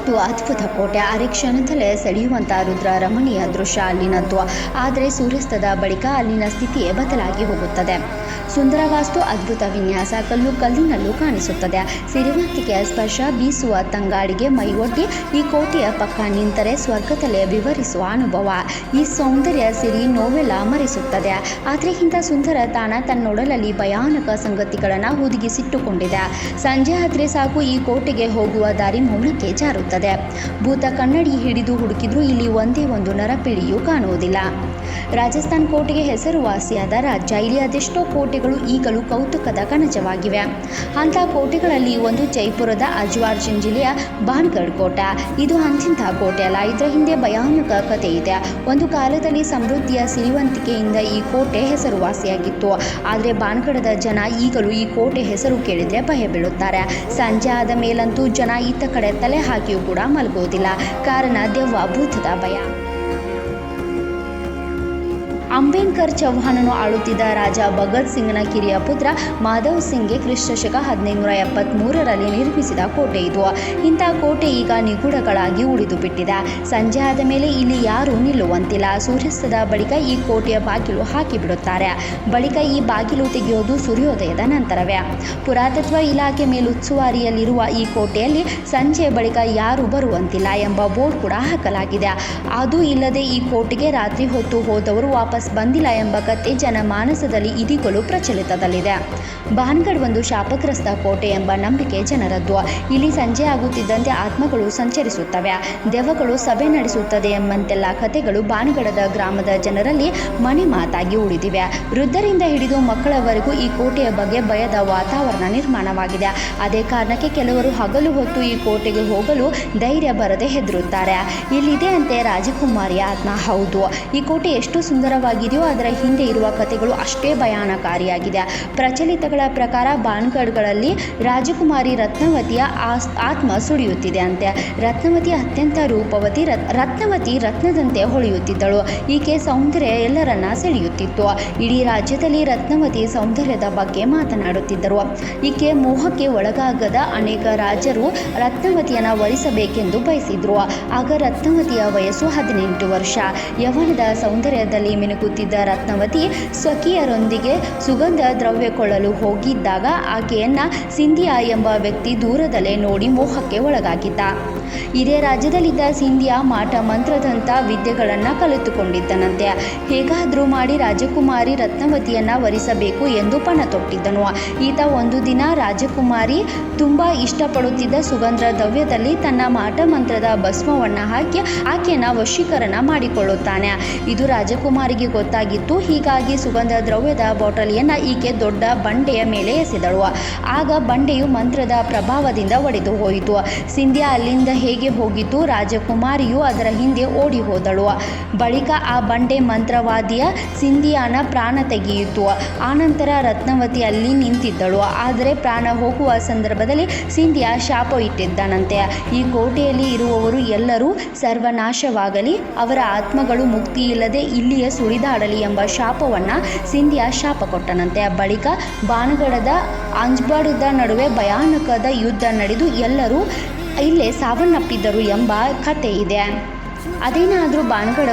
ಇದು ಅದ್ಭುತ ಕೋಟೆ ಅರೆ ಕ್ಷಣದಲ್ಲೇ ಸೆಳೆಯುವಂಥ ರುದ್ರ ರಮಣೀಯ ದೃಶ್ಯ ಅಲ್ಲಿನದ್ದು. ಆದರೆ ಸೂರ್ಯಾಸ್ತದ ಬಳಿಕ ಅಲ್ಲಿನ ಸ್ಥಿತಿಯೇ ಬದಲಾಗಿ ಹೋಗುತ್ತದೆ. ಸುಂದರ ವಾಸ್ತು ಅದ್ಭುತ ವಿನ್ಯಾಸ ಕಲ್ಲು ಕಲ್ಲಿನಲ್ಲೂ ಕಾಣಿಸುತ್ತದೆ. ಸಿರಿವಂತಿಕೆಯ ಸ್ಪರ್ಶ ಬೀಸುವ ತಂಗಾಡಿಗೆ ಮೈಗೊಡ್ಡಿ ಈ ಕೋಟೆಯ ಪಕ್ಕ ನಿಂತರೆ ಸ್ವರ್ಗದಲ್ಲೇ ವಿವರಿಸುವ ಅನುಭವ. ಈ ಸೌಂದರ್ಯ ಸಿರಿ ನೋವೆಲ್ಲ ಮರೆಸುತ್ತದೆ. ಆದರೆ ಇಂಥ ಸುಂದರ ತಾಣ ತನ್ನೊಡಲಲ್ಲಿ ಭಯಾನಕ ಸಂಗತಿಗಳನ್ನು ಹುದುಗಿಸಿಟ್ಟುಕೊಂಡಿದೆ. ಸಂಜೆ ಆದರೆ ಸಾಕು ಈ ಕೋಟೆಗೆ ಹೋಗುವ ದಾರಿ ಮೌನಕ್ಕೆ ಜಾರುತ್ತದೆ. ಭೂತ ಕನ್ನಡಿ ಹಿಡಿದು ಹುಡುಕಿದ್ರೂ ಇಲ್ಲಿ ಒಂದೇ ಒಂದು ನರಪಿಳಿಯೂ ಕಾಣುವುದಿಲ್ಲ. ರಾಜಸ್ಥಾನ್ ಕೋಟೆಗೆ ಹೆಸರುವಾಸಿಯಾದ ರಾಜ್ಯ. ಇಲ್ಲಿ ಅದೆಷ್ಟೋ ಕೋಟೆಗಳು ಈಗಲೂ ಕೌತುಕದ ಕಣಜವಾಗಿವೆ. ಅಂಥ ಕೋಟೆಗಳಲ್ಲಿ ಒಂದು ಜೈಪುರದ ಅಜ್ವಾರ್ ಜಿಲ್ಲೆಯ ಬಾನ್ಗಢ್ ಕೋಟೆ. ಇದು ಅಂತಿಂಥ ಕೋಟೆ ಅಲ್ಲ. ಇದರ ಹಿಂದೆ ಭಯಾನಕ ಕಥೆ ಇದೆ. ಒಂದು ಕಾಲದಲ್ಲಿ ಸಮೃದ್ಧಿಯ ಸಿರಿವಂತಿಕೆಯಿಂದ ಈ ಕೋಟೆ ಹೆಸರುವಾಸಿಯಾಗಿತ್ತು. ಆದರೆ ಬಾನ್ಗಢದ ಜನ ಈಗಲೂ ಈ ಕೋಟೆ ಹೆಸರು ಕೇಳಿದರೆ ಭಯ ಬೀಳುತ್ತಾರೆ. ಸಂಜೆ ಆದ ಮೇಲಂತೂ ಜನ ಈತ ಕಡೆ ತಲೆ ಹಾಕಿಯೂ ಕೂಡ ಮಲಗುವುದಿಲ್ಲ. ಕಾರಣ ದೆವ್ವ ಭೂತದ ಭಯ. ಅಂಬೇಡ್ಕರ್ ಚೌಹಾಣನು ಆಳುತ್ತಿದ್ದ ರಾಜ ಭಗತ್ ಸಿಂಗ್ನ ಕಿರಿಯ ಪುತ್ರ ಮಾಧವ್ ಸಿಂಗ್ಗೆ ಕ್ರಿಸ್ತಶಕ ಹದಿನೈದುನೂರ ಎಪ್ಪತ್ತ್ಮೂರರಲ್ಲಿ ನಿರ್ಮಿಸಿದ ಕೋಟೆ ಇದು. ಇಂಥ ಕೋಟೆ ಈಗ ನಿಗೂಢಗಳಾಗಿ ಉಳಿದು ಬಿಟ್ಟಿದೆ. ಸಂಜೆ ಆದ ಮೇಲೆ ಇಲ್ಲಿ ಯಾರೂ ನಿಲ್ಲುವಂತಿಲ್ಲ. ಸೂರ್ಯಾಸ್ತದ ಬಳಿಕ ಈ ಕೋಟೆಯ ಬಾಗಿಲು ಹಾಕಿಬಿಡುತ್ತಾರೆ. ಬಳಿಕ ಈ ಬಾಗಿಲು ತೆಗೆಯೋದು ಸೂರ್ಯೋದಯದ ನಂತರವೇ. ಪುರಾತತ್ವ ಇಲಾಖೆ ಮೇಲುಸ್ತುವಾರಿಯಲ್ಲಿರುವ ಈ ಕೋಟೆಯಲ್ಲಿ ಸಂಜೆ ಬಳಿಕ ಯಾರೂ ಬರುವಂತಿಲ್ಲ ಎಂಬ ಬೋರ್ಡ್ ಕೂಡ ಹಾಕಲಾಗಿದೆ. ಅದು ಇಲ್ಲದೆ ಈ ಕೋಟೆಗೆ ರಾತ್ರಿ ಹೊತ್ತು ಹೋದವರು ವಾಪಸ್ ಬಂದಿಲ್ಲ ಎಂಬ ಕತೆ ಜನಮಾನಸದಲ್ಲಿ ಇದೀಗಲೂ ಪ್ರಚಲಿತದಲ್ಲಿದೆ. ಭಾನ್ಗಢ್ ಒಂದು ಶಾಪಗ್ರಸ್ತ ಕೋಟೆ ಎಂಬ ನಂಬಿಕೆ ಜನರದ್ದು. ಇಲ್ಲಿ ಸಂಜೆ ಆಗುತ್ತಿದ್ದಂತೆ ಆತ್ಮಗಳು ಸಂಚರಿಸುತ್ತವೆ. ದೆವ್ವಗಳು ಸಭೆ ನಡೆಸುತ್ತದೆ ಎಂಬಂತೆಲ್ಲ ಕಥೆಗಳು ಬಾನ್ಗಡದ ಗ್ರಾಮದ ಜನರಲ್ಲಿ ಮನೆ ಮಾತಾಗಿ ಉಳಿದಿವೆ. ವೃದ್ಧರಿಂದ ಹಿಡಿದು ಮಕ್ಕಳವರೆಗೂ ಈ ಕೋಟೆಯ ಬಗ್ಗೆ ಭಯದ ವಾತಾವರಣ ನಿರ್ಮಾಣವಾಗಿದೆ. ಅದೇ ಕಾರಣಕ್ಕೆ ಕೆಲವರು ಹಗಲು ಹೊತ್ತು ಈ ಕೋಟೆಗೆ ಹೋಗಲು ಧೈರ್ಯ ಬರದೆ ಹೆದರುತ್ತಾರೆ. ಇಲ್ಲಿದೆ ಅಂತೆ ರಾಜಕುಮಾರಿಯ ಆತ್ಮ. ಹೌದು, ಈ ಕೋಟೆ ಎಷ್ಟು ಸುಂದರವಾಗಿದೆಯೋ ಅದರ ಹಿಂದೆ ಇರುವ ಕಥೆಗಳು ಅಷ್ಟೇ ಭಯಾನಕಾರಿಯಾಗಿದೆ. ಪ್ರಚಲಿತಗಳ ಪ್ರಕಾರ ಬಾನ್ಗಢ್ಗಳಲ್ಲಿ ರಾಜಕುಮಾರಿ ರತ್ನವತಿಯ ಆತ್ಮ ಸುಳಿಯುತ್ತಿದೆ ಅಂತೆ. ರತ್ನವತಿ ಅತ್ಯಂತ ರೂಪವತಿ ರತ್, ರತ್ನವತಿ ರತ್ನದಂತೆ ಹೊಳೆಯುತ್ತಿದ್ದಳು. ಈಕೆ ಸೌಂದರ್ಯ ಎಲ್ಲರನ್ನ ಸೆಳೆಯುತ್ತಿತ್ತು. ಇಡೀ ರಾಜ್ಯದಲ್ಲಿ ರತ್ನವತಿ ಸೌಂದರ್ಯದ ಬಗ್ಗೆ ಮಾತನಾಡುತ್ತಿದ್ದರು. ಈಕೆ ಮೋಹಕ್ಕೆ ಒಳಗಾಗದ ಅನೇಕ ರಾಜರು ರತ್ನವತಿಯನ್ನು ವರಿಸಬೇಕೆಂದು ಬಯಸಿದ್ರು. ಆಗ ರತ್ನವತಿಯ ವಯಸ್ಸು ಹದಿನೆಂಟು ವರ್ಷ. ಯವನದ ಸೌಂದರ್ಯದಲ್ಲಿ ಮಿನುಗುತ್ತಿದ್ದ ರತ್ನವತಿ ಸ್ವಕೀಯರೊಂದಿಗೆ ಸುಗಂಧ ದ್ರವ್ಯ ಕೊಳ್ಳಲು ಹೋಗಿದ್ದಾಗ ಆಕೆಯನ್ನ ಸಿಂಧಿಯಾ ಎಂಬ ವ್ಯಕ್ತಿ ದೂರದಲ್ಲೇ ನೋಡಿ ಮೋಹಕ್ಕೆ ಒಳಗಾಗಿದ್ದ. ಇದೇ ರಾಜ್ಯದಲ್ಲಿದ್ದ ಸಿಂಧಿಯಾ ಮಾಟ ಮಂತ್ರದಂಥ ವಿದ್ಯೆಗಳನ್ನು ಕಲಿತುಕೊಂಡಿದ್ದನಂತೆ. ಹೇಗಾದರೂ ಮಾಡಿ ರಾಜಕುಮಾರಿ ರತ್ನವತಿಯನ್ನ ವರಿಸಬೇಕು ಎಂದು ಪಣ ತೊಟ್ಟಿದ್ದನು. ಈತ ಒಂದು ದಿನ ರಾಜಕುಮಾರಿ ತುಂಬ ಇಷ್ಟಪಡುತ್ತಿದ್ದ ಸುಗಂಧ ದ್ರವ್ಯದಲ್ಲಿ ತನ್ನ ಮಾಟ ಮಂತ್ರದ ಭಸ್ಮವನ್ನು ಹಾಕಿ ಆಕೆಯನ್ನ ವಶೀಕರಣ ಮಾಡಿಕೊಳ್ಳುತ್ತಾನೆ. ಇದು ರಾಜಕುಮಾರಿಗೆ ಗೊತ್ತಾಗಿತ್ತು. ಹೀಗಾಗಿ ಸುಗಂಧ ದ್ರವ್ಯದ ಬಾಟಲಿಯನ್ನು ಈಕೆ ದೊಡ್ಡ ಬಂಡೆಯ ಮೇಲೆ ಎಸೆದಳು. ಆಗ ಬಂಡೆಯು ಮಂತ್ರದ ಪ್ರಭಾವದಿಂದ ಒಡೆದು ಹೋಯಿತು. ಸಿಂಧ್ಯಾ ಅಲ್ಲಿಂದ ಹೇಗೆ ಹೋಗಿತು ರಾಜಕುಮಾರಿಯು ಅದರ ಹಿಂದೆ ಓಡಿ ಹೋದಳು. ಬಳಿಕ ಆ ಬಂಡೆ ಮಂತ್ರವಾದಿಯ ಸಿಂಧಿಯಾನ ಪ್ರಾಣ ತೆಗೆಯಿತು. ಆನಂತರ ರತ್ನವತಿ ಅಲ್ಲಿ ನಿಂತಿದ್ದಳು. ಆದರೆ ಪ್ರಾಣ ಹೋಗುವ ಸಂದರ್ಭದಲ್ಲಿ ಸಿಂಧಿಯಾ ಶಾಪ ಇಟ್ಟಿದ್ದನಂತೆ. ಈ ಕೋಟೆಯಲ್ಲಿ ಇರುವವರು ಎಲ್ಲರೂ ಸರ್ವನಾಶವಾಗಲಿ, ಅವರ ಆತ್ಮಗಳು ಮುಕ್ತಿ ಇಲ್ಲದೆ ಇಲ್ಲಿಯೇ ಸುಳಿದಾಡಲಿ ಎಂಬ ಶಾಪವನ್ನು ಸಿಂಧಿಯಾ ಶಾಪ ಕೊಟ್ಟನಂತೆ. ಬಳಿಕ ಬಾನಗಡದ ಅಂಜ್ಬಾಡದ ನಡುವೆ ಭಯಾನಕದ ಯುದ್ಧ ನಡೆದು ಎಲ್ಲರೂ ಇಲ್ಲೇ ಸಾವನ್ನಪ್ಪಿದ್ದರು ಎಂಬ ಕಥೆ ಇದೆ. ಅದೇನಾದರೂ ಬಾನಗಡ